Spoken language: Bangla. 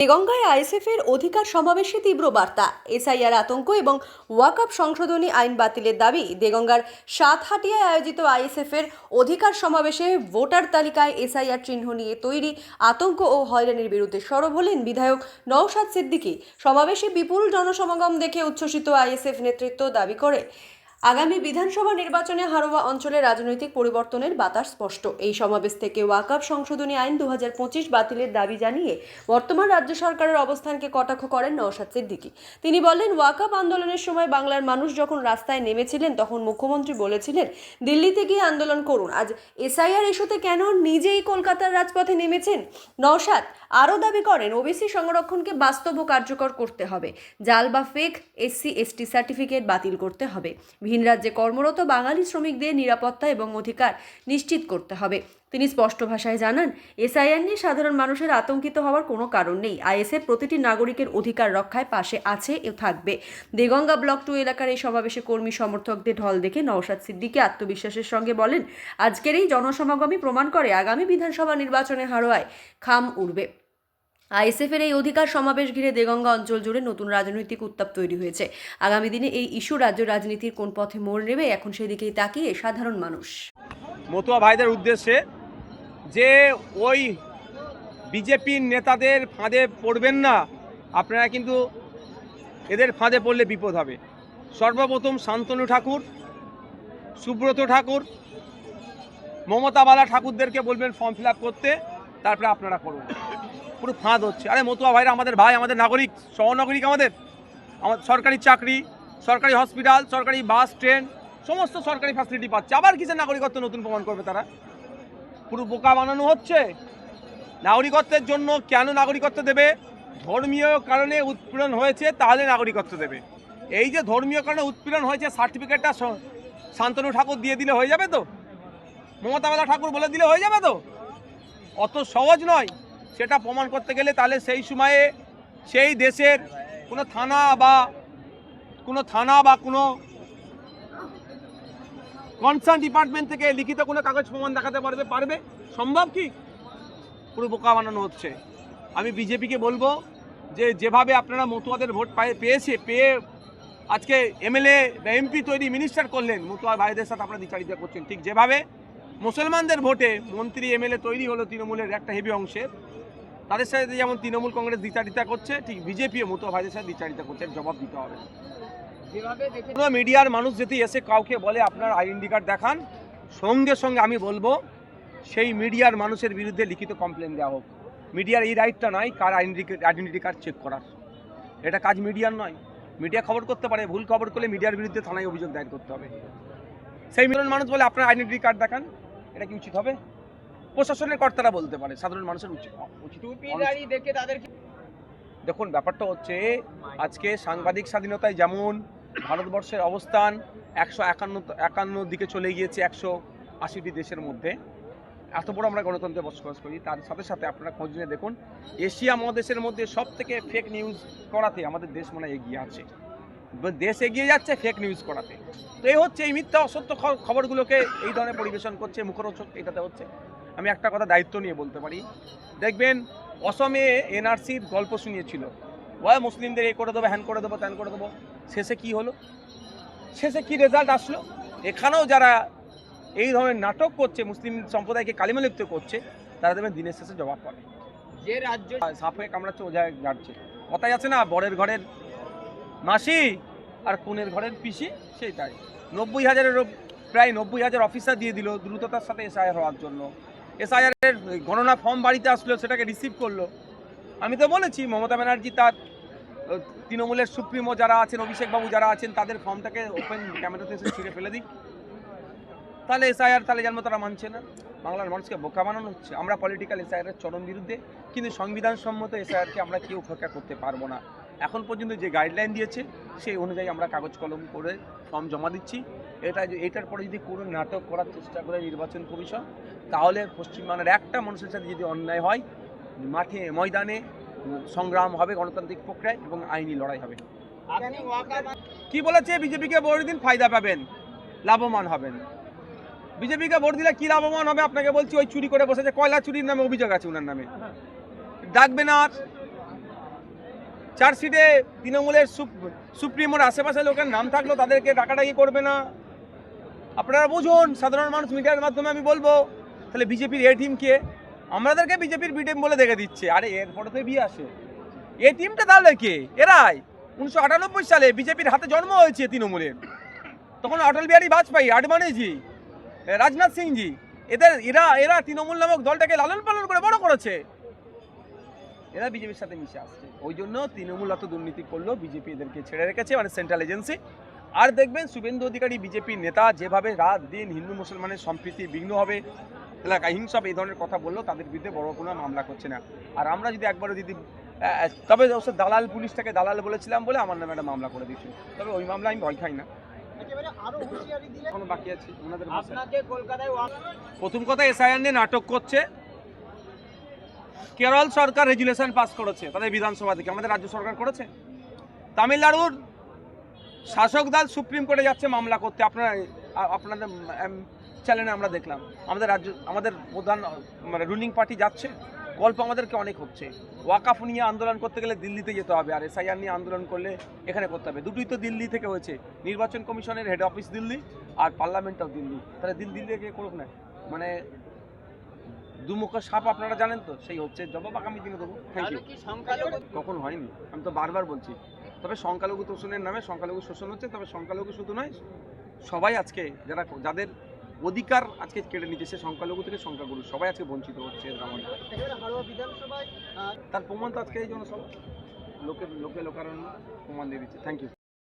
দেগঙ্গায় আইএসএফ এর অধিকার সমাবেশে তীব্র বার্তা। এসআইআর আতঙ্ক এবং ওয়াকআপ সংশোধনী আইন বাতিলের দাবি, দেগঙ্গার সাতহাটিয়ায় আয়োজিত আইএসএফ এর অধিকার সমাবেশে ভোটার তালিকায় এসআইআর চিহ্ন নিয়ে তৈরি আতঙ্ক ও হয়রানির বিরুদ্ধে সরব হলেন বিধায়ক নওশাদ সিদ্দিকী। সমাবেশে বিপুল জনসমাগম দেখে উচ্ছ্বসিত আইএসএফ নেতৃত্ব দাবি করে। আগামী বিধানসভা নির্বাচনে হারোয়া অঞ্চলে রাজনৈতিক পরিবর্তনের বাতাস স্পষ্ট। এই সমাবেশ থেকে ওয়াকআপ সংশোধনী আইন দু হাজার পঁচিশ বাতিলের দাবি জানিয়ে বর্তমান রাজ্য সরকারের অবস্থানকে কটাক্ষ করেন নওশাদ সিদ্দিকী। তিনি বলেন ওয়াকআপ আন্দোলনের সময় বাংলার মানুষ যখন রাস্তায় নেমেছিলেন, তখন মুখ্যমন্ত্রী বলেছিলেন, দিল্লিতে গিয়ে আন্দোলন করুন। আজ এসআইআর ইস্যুতে কেন নিজেই কলকাতার রাজপথে নেমেছেন? নওশাদ আরও দাবি করেন, ওবিসি সংরক্ষণকে বাস্তব ও কার্যকর করতে হবে। জাল বা ফেক এসসি, এসটি সার্টিফিকেট বাতিল করতে হবে। ভিন রাজ্যে কর্মরত বাঙালি শ্রমিকদের নিরাপত্তা এবং অধিকার নিশ্চিত করতে হবে। তিনি স্পষ্ট ভাষায় জানান, এসআইআর নিয়ে সাধারণ মানুষের আতঙ্কিত হওয়ার কোনো কারণ নেই। আইএসএফ প্রতিটি নাগরিকের অধিকার রক্ষায় পাশে আছে ও থাকবে। দেগঙ্গা ব্লক টু এলাকার এই সমাবেশে কর্মী সমর্থকদের ঢল দেখে নওশাদ সিদ্দিকী আত্মবিশ্বাসের সঙ্গে বলেন, আজকের এই জনসমাগমই প্রমাণ করে আগামী বিধানসভা নির্বাচনে হারোয়ায় খাম উঠবে আইএসএফের এই অধিকার সমাবেশ ঘিরে দেগঙ্গা অঞ্চল জুড়ে নতুন রাজনৈতিক উত্তাপ তৈরি হয়েছে। আগামী দিনে এই ইস্যু রাজ্য রাজনীতির কোন পথে মোড় নেবে, এখন সেদিকেই তাকিয়ে সাধারণ মানুষ। মতুয়া ভাইদের উদ্দেশ্যে যে ওই বিজেপির নেতাদের ফাঁদে পড়বেন না, আপনারা কিন্তু এদের ফাঁদে পড়লে বিপদ হবে। সর্বপ্রথম শান্তনু ঠাকুর, সুব্রত ঠাকুর, মমতা বালা ঠাকুরদেরকে বলবেন ফর্ম ফিল করতে, তারপরে আপনারা করুন পুরো ফাঁদ হচ্ছে। আরে মতুয়া ভাইরা, আমাদের ভাই, আমাদের নাগরিক, সহনাগরিক আমাদের। আমাদের সরকারি চাকরি, সরকারি হসপিটাল, সরকারি বাস, ট্রেন, সমস্ত সরকারি ফ্যাসিলিটি পাচ্ছে। আবার কিসের নাগরিকত্ব নতুন প্রমাণ করবে তারা? পুরো বোকা বানানো হচ্ছে। নাগরিকত্বের জন্য কেন নাগরিকত্ব দেবে? ধর্মীয় কারণে উৎপীড়ন হয়েছে, তাহলে নাগরিকত্ব দেবে। এই যে ধর্মীয় কারণে উৎপীড়ন হয়েছে সার্টিফিকেটটা শান্তনু ঠাকুর দিয়ে দিলে হয়ে যাবে তো? মমতাবালা ঠাকুর বলে দিলে হয়ে যাবে তো? অত সহজ নয়। সেটা প্রমাণ করতে গেলে তাহলে সেই সময়ে সেই দেশের কোনো থানা বা কোনো থানা বা কোনো কনসার্ন ডিপার্টমেন্ট থেকে লিখিত কোনো কাগজ প্রমাণ দেখাতে পারবে পারবে? সম্ভব কি? পুরো বোকা বানানো হচ্ছে। আমি বিজেপিকে বলব যে যেভাবে আপনারা মতুয়াদের ভোট পায়ে, পেয়েছে, পেয়ে আজকে এমএলএ বা এমপি তৈরি মিনিস্টার করলেন, মতুয়া ভাইদের সাথে আপনারা বিচারিতা করছেন। ঠিক যেভাবে মুসলমানদের ভোটে মন্ত্রী, এমএলএ তৈরি হলো তৃণমূলের একটা হেভি অংশের তাদের সাথে যেমন তৃণমূল কংগ্রেস দ্বিচারিতা করছে ঠিক বিজেপিও মতুয়া ভাইদের সাথে দ্বিচারিতা করছে জবাব দিতে হবে। কোনো মিডিয়ার মানুষ যদি এসে কাউকে বলে আপনার আইডেন্টি কার্ড দেখান সঙ্গে সঙ্গে আমি বলব সেই মিডিয়ার মানুষের বিরুদ্ধে লিখিত কমপ্লেন দেওয়া হোক। মিডিয়ার এই রাইটটা নয় কার আইডেন্টি আইডেন্টি কার্ড চেক করার। এটা কাজ মিডিয়ার নয়। মিডিয়া খবর করতে পারে ভুল খবর করলে মিডিয়ার বিরুদ্ধে থানায় অভিযোগ দায়ের করতে হবে। সেই মিলন মানুষ বলে আপনার আইডেন্টি কার্ড দেখান এটা কি উচিত হবে? প্রশাসনের কর্তারা বলতে পারে সাধারণ মানুষের উচিত উচিত দেখে তাদের দেখুন ব্যাপারটা হচ্ছে আজকে সাংবাদিক স্বাধীনতায় যেমন ভারতবর্ষের অবস্থান একশো একান্ন একান্ন দিকে চলে গিয়েছে একশো আশিটি দেশের মধ্যে। এত বড় আমরা গণতন্ত্রে বসবাস করি তার সাথে সাথে আপনারা খোঁজ নিয়ে দেখুন এশিয়া মহাদেশের মধ্যে সব থেকে ফেক নিউজ করাতে আমাদের দেশ মনে হয় এগিয়ে আছে। দেশ এগিয়ে যাচ্ছে ফেক নিউজ করাতে। তো এই হচ্ছে এই মিথ্যা অসত্য খবরগুলোকে এই ধরনের পরিবেশন করছে মুখরোচক এটাতে হচ্ছে। আমি একটা কথা দায়িত্ব নিয়ে বলতে পারি। দেখবেন অসমে এনআরসির গল্প শুনিয়েছিল। ওয়া মুসলিমদের এ করে দেবো হ্যান করে দেবো ত্যান করে দেবো। শেষে কি হলো? শেষে কি রেজাল্ট আসলো? এখানেও যারা এই ধরনের নাটক করছে মুসলিম সম্প্রদায়কে কালিমালিপ্ত করছে তারা দেবেন দিনের শেষে জবাব পাবে। যে রাজ্য সাপ কামড়াচ্ছে ও জায়গায় যাচ্ছে কথাই আছে না বরের ঘরের মাসি আর কোনের ঘরের পিসি সেই তাই নব্বই হাজারের প্রায় নব্বই হাজার অফিসার দিয়ে দিল দ্রুততার সাথে এসআইআর হওয়ার জন্য। এসআইআর এর গণনা ফর্ম বাড়িতে আসলো, সেটাকে রিসিভ করল। আমি তো বলেছি, মমতা ব্যানার্জি তার তৃণমূলের সুপ্রিমো যারা আছেন অভিষেক বাবু যারা আছেন, তাদের ফর্মটাকে ওপেন ক্যামেরাতে এসে ছিঁড়ে ফেলে দিই। তাহলে এসআইআর তাহলে জন্ম তারা মানছে না। বাংলার মানুষকে বোকা বানানো হচ্ছে। আমরা পলিটিক্যাল এসআইআর চরম বিরুদ্ধে, কিন্তু সংবিধান সম্মত এসআইআরকে আমরা কেউ ফেকা করতে পারব না। এখন পর্যন্ত যে গাইডলাইন দিয়েছে, সেই অনুযায়ী আমরা কাগজ কলম করে ফর্ম জমা দিচ্ছি। এটা এটার পরে যদি কোনো নাটক করার চেষ্টা করে নির্বাচন কমিশন, তাহলে পশ্চিমবাংলার একটা মানুষের সাথে যদি অন্যায় হয়, মাঠে, ময়দানে সংগ্রাম হবে গণতান্ত্রিক প্রক্রিয়ায় এবং আইনি লড়াই হবে। কি বলেছে? বিজেপিকে ভোট দিন ফায়দা পাবেন, লাভবান হবেন। বিজেপিকে ভোট দিলে কি লাভবান হবে আপনাকে বলছি, ওই চুরি করে বসেছে, কয়লা চুরির নামে অভিযোগ আছে ওনার নামে। ডাকবে না আর। চার্জশিটে তৃণমূলের সুপ- সুপ্রিমোর আশেপাশে লোকের নাম থাকল তাদেরকে ডাকাডাকি করবে না। আপনারা বুঝুন, সাধারণ মানুষ মিডিয়ার মাধ্যমে আমি বলব, তাহলে বিজেপির এ টিম কে? আমাদেরকে বিজেপির বি টিম বলে দেখে দিচ্ছে। আরে, এরপরে তো বি আসে। এ টিমটা তাহলে কে? এরাই। উনিশশো আটানব্বই সালে বিজেপির হাতে জন্ম হয়েছে তৃণমূলের তখন অটল বিহারী বাজপেয়ী, আডবাণীজি, রাজনাথ সিংজি এদের, এরা এরা তৃণমূল নামক দলটাকে লালন পালন করে বড় করেছে। এরা বিজেপির সাথে মিশে আসছে। ওই জন্য তৃণমূল অত দুর্নীতি করল, বিজেপি এদেরকে ছেড়ে রেখেছে মানে সেন্ট্রাল এজেন্সি আর দেখবেন শুভেন্দু অধিকারী বিজেপির নেতা যেভাবে রাত দিন হিন্দু মুসলমানের সম্প্রীতি বিঘ্ন হবে এলাকায় হিংসা এই ধরনের কথা বলল তাদের বিরুদ্ধে বড় কোনো মামলা করছে না। আর আমরা যদি একবারও যদি তবে অবশ্য দালাল পুলিশটাকে দালাল বলেছিলাম বলে আমার নামে একটা মামলা করে দিচ্ছি তবে ওই মামলা আমি ভয় খাই না। এখনও বাকি আছে ওনাদের কলকাতায় প্রথম কথা এসআইআর নিয়ে নাটক করছে। কেরল সরকার রেজুলেশন পাস করেছে তাদের বিধানসভা থেকে। আমাদের রাজ্য সরকার করেছে। তামিলনাড়ুর শাসক দল সুপ্রিম কোর্টে যাচ্ছে মামলা করতে। আপনারা আপনাদের চ্যানেলে আমরা দেখলাম। আমাদের রাজ্য আমাদের প্রধান মানে রুলিং পার্টি যাচ্ছে। গল্প আমাদেরকে অনেক হচ্ছে। ওয়াকাফ নিয়ে আন্দোলন করতে গেলে দিল্লিতে যেতে হবে আর এসআইআর নিয়ে আন্দোলন করলে এখানে করতে হবে। দুটোই তো দিল্লি থেকে হয়েছে। নির্বাচন কমিশনের হেড অফিস দিল্লি আর পার্লামেন্ট অফ দিল্লি। তাহলে দিল্লি থেকে করুক না। মানে দুমুখ সাপ আপনারা জানেন তো সেই হচ্ছে। জবাব আগামী দিনে দেবো। থ্যাংক ইউ কখন হয়নি। আমি তো বারবার বলছি। তবে সংখ্যালঘু তোষণের নামে সংখ্যালঘু শোষণ হচ্ছে, তবে সংখ্যালঘু শুধু নয়, সবাই আজকে যারা যাদের অধিকার আজকে কেড়ে নিচ্ছে, সে সংখ্যালঘু থেকে সংখ্যাগুরু, সবাই আজকে বঞ্চিত হচ্ছে। তার প্রমাণ তো আজকে এই জন্য সব লোকের লোকে লোকারণ্য প্রমাণ দিয়ে দিচ্ছে থ্যাংক ইউ